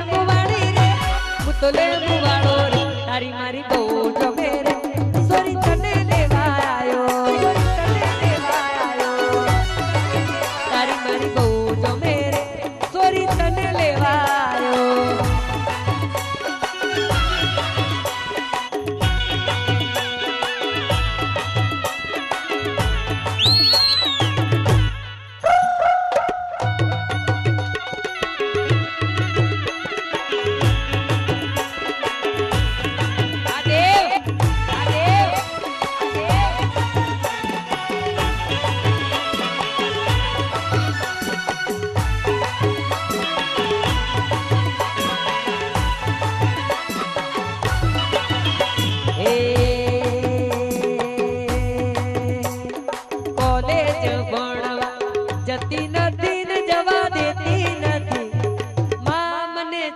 મુવાડી રે. પુતલે મુવાડો રે. તારી મારી બહુ ગમે રે. સોરી તને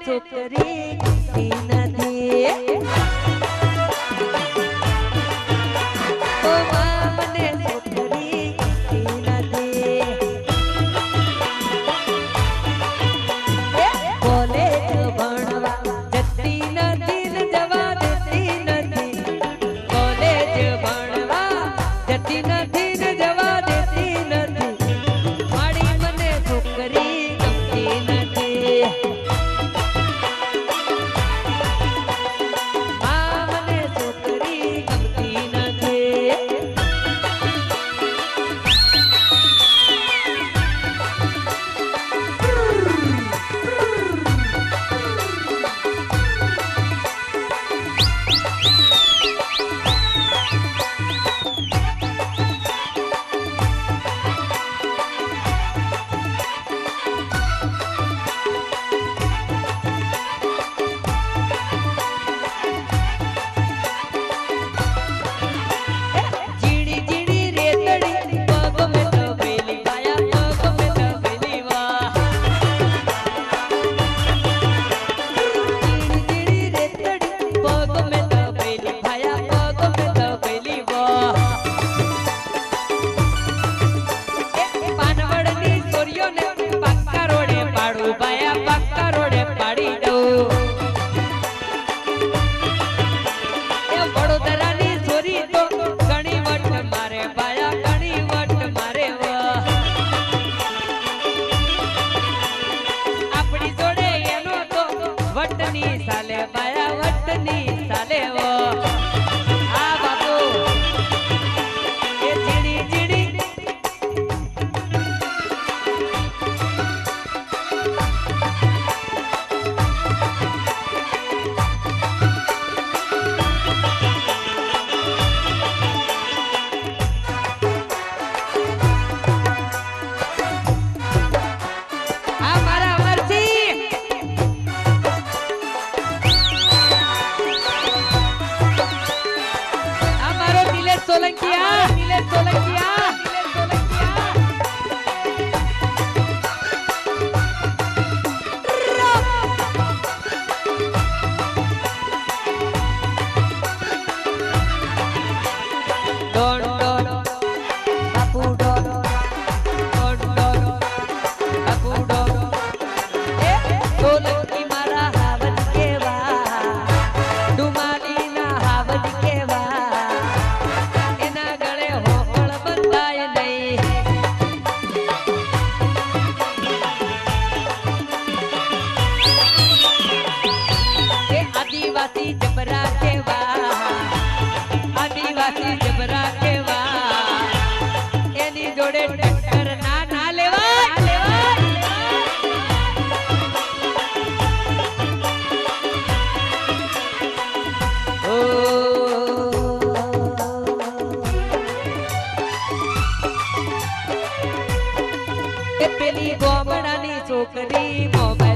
सुकरे ગયો ઘણી વટ મારે, ભાયા ઘણી વટ મારે આપણી જોડે એનો તો વટની સાલે બાયા વટની પેલી ગોમડાની છોકરી મોબાઈલ